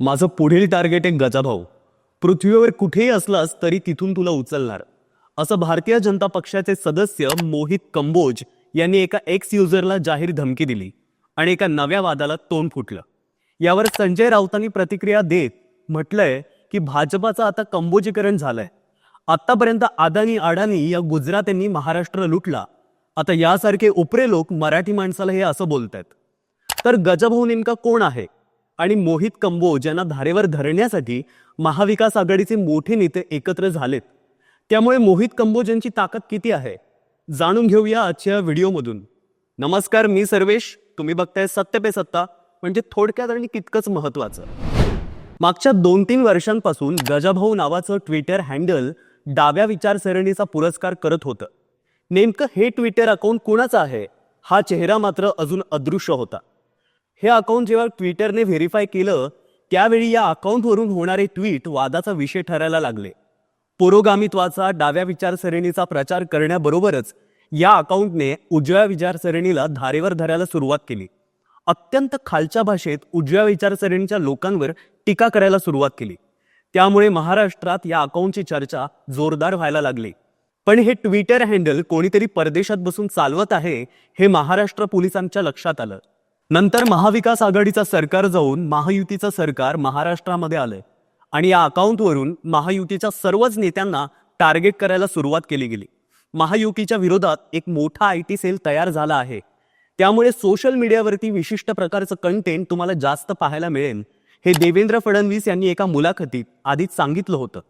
माझं पुढील टार्गेट आहे गजाभाऊ. पृथ्वीवर कुठेही असलास तरी तिथून तुला उचलणार. असं भारतीय जनता पक्षाचे सदस्य मोहित कंबोज यांनी एका एक्स युजरला जाहीर धमकी दिली आणि एका नव्या वादाला तोंड फुटलं. यावर संजय राऊतांनी प्रतिक्रिया देत म्हटलंय की भाजपाचं आता कंबोजीकरण झालंय. आतापर्यंत अदानी अडानी या गुजरात्यांनी महाराष्ट्र लुटला. आता यासारखे उपरे लोक मराठी माणसाला हे असं बोलतायत. तर गजभाऊ नेमका कोण आहे? आणि मोहित कंबोज यांना धारेवर धरण्यासाठी महाविकास आघाडीचे मोठे नेते एकत्र झालेत. त्यामुळे मोहित कंबोज यांची ताकद किती आहे? जाणून घेऊया आजच्या व्हिडिओमधून. नमस्कार मी सर्वेश. तुम्ही बघताय सत्य पे सत्ता म्हणजे थोडक्यात आणि तितकंच महत्वाचं मागच्या दोन तीन वर्षांपासून गजाभाऊ नावाचं ट्विटर हँडल डाव्या विचारसरणीचा पुरस्कार करत होतं. नेमकं हे ट्विटर अकाउंट कुणाचं आहे? हा चेहरा मात्र अजून अदृश्य होता. हे अकाउंट जेव्हा ट्विटरने व्हेरीफाय केलं त्यावेळी या अकाउंटवरून होणारे ट्विट वादाचा विषय ठरायला लागले. पुरोगामित्वाचा डाव्या विचारसरणीचा प्रचार करण्याबरोबरच या अकाउंटने उजव्या विचारसरणीला धारेवर धरायला सुरुवात केली. अत्यंत खालच्या भाषेत उजव्या विचारसरणीच्या लोकांवर टीका करायला सुरुवात केली. त्यामुळे महाराष्ट्रात या अकाउंटची चर्चा जोरदार व्हायला लागली. पण हे ट्विटर हँडल कोणीतरी परदेशात बसून चालवत आहे हे महाराष्ट्र पोलिसांच्या लक्षात आलं. नंतर महाविकास आघाडीचा सरकार जाऊन महायुतीचं सरकार महाराष्ट्रामध्ये आलंय. आणि या अकाउंटवरून महायुतीच्या सर्वच नेत्यांना टार्गेट करायला सुरुवात केली गेली. महायुतीच्या विरोधात एक मोठा आय टी सेल तयार झाला आहे. त्यामुळे सोशल मीडियावरती विशिष्ट प्रकारचं कंटेंट तुम्हाला जास्त पाहायला मिळेल. हे देवेंद्र फडणवीस यांनी एका मुलाखतीत आधीच सांगितलं होतं.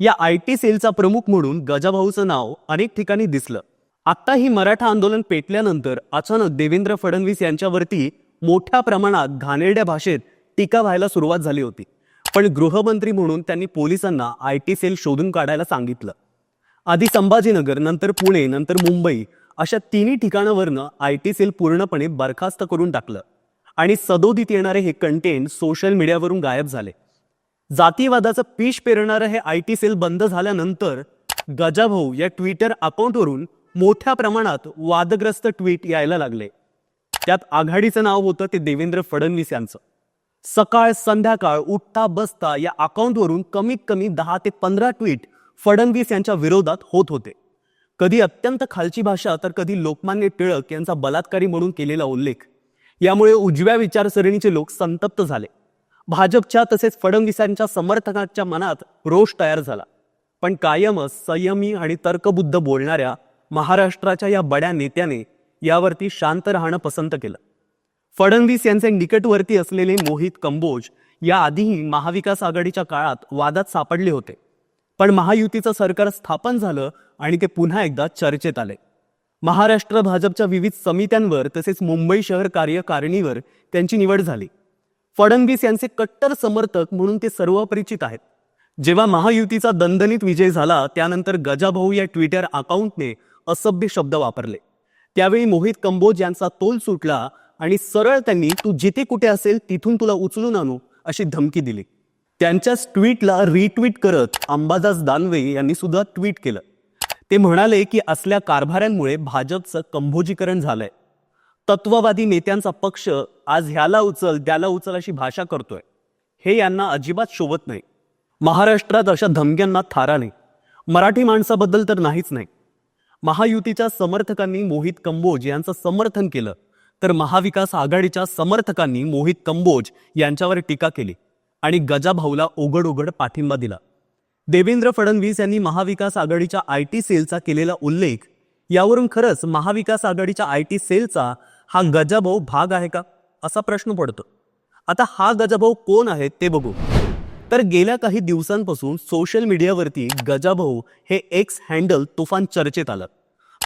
या आय टी सेलचा प्रमुख म्हणून गजाभाऊचं नाव अनेक ठिकाणी दिसलं. आत्ता ही मराठा आंदोलन पेटल्यानंतर अचानक देवेंद्र फडणवीस यांच्यावरती मोठ्या प्रमाणात घाणेरड्या भाषेत टीका व्हायला सुरुवात झाली होती. पण गृहमंत्री म्हणून त्यांनी पोलिसांना आय टी सेल शोधून काढायला सांगितलं. आधी संभाजीनगर नंतर पुणे नंतर मुंबई अशा तिन्ही ठिकाणावरनं आय टी सेल पूर्णपणे बरखास्त करून टाकलं. आणि सदोदित येणारे हे कंटेंट सोशल मीडियावरून गायब झाले. जातीवादाचं पीश पेरणारं हे आय टी सेल बंद झाल्यानंतर गजाभाऊ या ट्विटर अकाउंटवरून मोठ्या प्रमाणात वादग्रस्त ट्विट यायला लागले. त्यात आघाडीचं नाव होतं ते देवेंद्र फडणवीस यांचं. सकाळ संध्याकाळ उठता बसता या अकाउंटवरून कमीत कमी दहा ते पंधरा ट्विट फडणवीस यांच्या विरोधात होत होते. कधी अत्यंत खालची भाषा तर कधी लोकमान्य टिळक यांचा बलात्कारी म्हणून केलेला उल्लेख. यामुळे उजव्या विचारसरणीचे लोक संतप्त झाले. भाजपच्या तसेच फडणवीसांच्या समर्थकांच्या मनात रोष तयार झाला. पण कायमच संयमी आणि तर्कबुद्ध बोलणाऱ्या महाराष्ट्राच्या या बड्या नेत्याने यावरती शांत राहणं पसंत केलं. फडणवीस यांचे निकटवर्ती असलेले मोहित कंबोज या आधीही महाविकास आघाडीच्या काळात वादात सापडले होते. पण महायुतीचं सरकार स्थापन झालं आणि ते पुन्हा एकदा चर्चेत आले. महाराष्ट्र भाजपच्या विविध समित्यांवर तसेच मुंबई शहर कार्यकारिणीवर त्यांची निवड झाली. फडणवीस यांचे कट्टर समर्थक म्हणून ते सर्व परिचित आहेत. जेव्हा महायुतीचा दणदणीत विजय झाला त्यानंतर गजाभाऊ या ट्विटर अकाउंटने असभ्य शब्द वापरले. त्यावेळी मोहित कंबोज यांचा तोल सुटला आणि सरळ त्यांनी तू जिथे कुठे असेल तिथून तुला उचलून आणू अशी धमकी दिली. त्यांच्याच ट्विटला रिट्विट करत अंबादास दानवे यांनी सुद्धा ट्विट केलं. ते म्हणाले की असल्या कारभाऱ्यांमुळे भाजपचं कंभोजीकरण झालंय. तत्ववादी नेत्यांचा पक्ष आज ह्याला उचल त्याला उचल अशी भाषा करतोय. हे यांना अजिबात शोभत नाही. महाराष्ट्रात अशा धमक्यांना थारा नाही. मराठी माणसाबद्दल तर नाहीच नाही. महायुतीच्या समर्थकांनी मोहित कंबोज यांचं समर्थन केलं. तर महाविकास आघाडीच्या समर्थकांनी मोहित कंबोज यांच्यावर टीका केली आणि गजाभाऊला ओघड ओघड पाठिंबा दिला. देवेंद्र फडणवीस यांनी महाविकास आघाडीच्या आय टी सेलचा केलेला उल्लेख यावरून खरंच महाविकास आघाडीच्या आय टी सेलचा हा गजाभाऊ भाग आहे का? असा प्रश्न पडतो. आता हा गजाभाऊ कोण आहे ते बघू. तर गेल्या काही दिवसांपासून सोशल मीडियावरती गजाभाऊ हे एक्स हँडल तुफान चर्चेत आलं.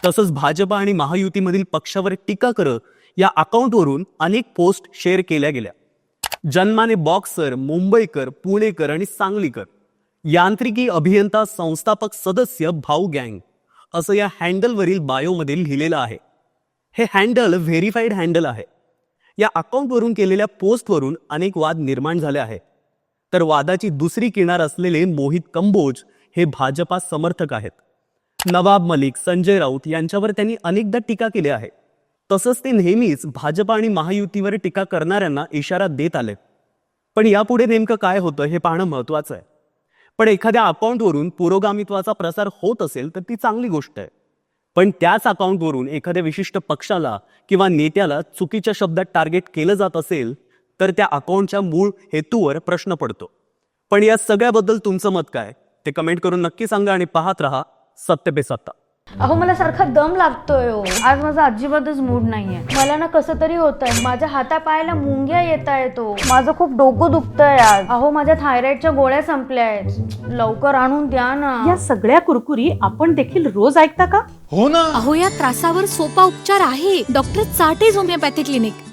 तसंच भाजप आणि महायुतीमधील पक्षावर टीका करत या अकाउंटवरून अनेक पोस्ट शेअर केल्या गेल्या. जन्माने बॉक्सर मुंबईकर पुणेकर आणि सांगलीकर. यांत्रिकी अभियंता संस्थापक सदस्य भाऊ गँग असं या हँडलवरील बायोमध्ये लिहिलेलं आहे. हे हँडल व्हेरीफाईड हँडल आहे. या अकाउंटवरून केलेल्या पोस्टवरून अनेक वाद निर्माण झाले आहेत. तर वादाची दुसरी किनार असलेले मोहित कंबोज हे भाजपा समर्थक आहेत. नवाब मलिक संजय राऊत यांच्यावर त्यांनी अनेकदा टीका केली आहे. तसंच ते नेहमीच भाजप आणि महायुतीवर टीका करणाऱ्यांना इशारा देत आले. पण यापुढे नेमकं काय होतं हे पाहणं महत्वाचं आहे. पण एखाद्या अकाउंटवरून पुरोगामित्वाचा प्रसार होत असेल तर ती चांगली गोष्ट आहे. पण त्याच अकाउंटवरून एखाद्या विशिष्ट पक्षाला किंवा नेत्याला चुकीच्या शब्दात टार्गेट केलं जात असेल तर त्या अकाउंटच्या मूळ हेतूवर प्रश्न पडतो. पण या सगळ्याबद्दल तुमचं मत काय? ते कमेंट करून नक्की सांगा आणि पाहत राहा सत्य पे सत्ता. अहो मला सारखा दम लागतोय हो. आज माझा अजिबातच मूड नाहीये. मला ना कसं तरी होत आहे माझ्या हातापायाला मुंग्या येत येतो माझं खूप डोकं दुखतंय आज. अहो माझ्या थायरॉइडच्या गोळ्या संपल्या आहेत लवकर आणून द्या ना. या सगळ्या कुरकुरी आपण देखील रोज ऐकता का? हो ना. अहो या त्रासावर सोपा उपचार आहे. Doctor Chate's homoeopathy clinic.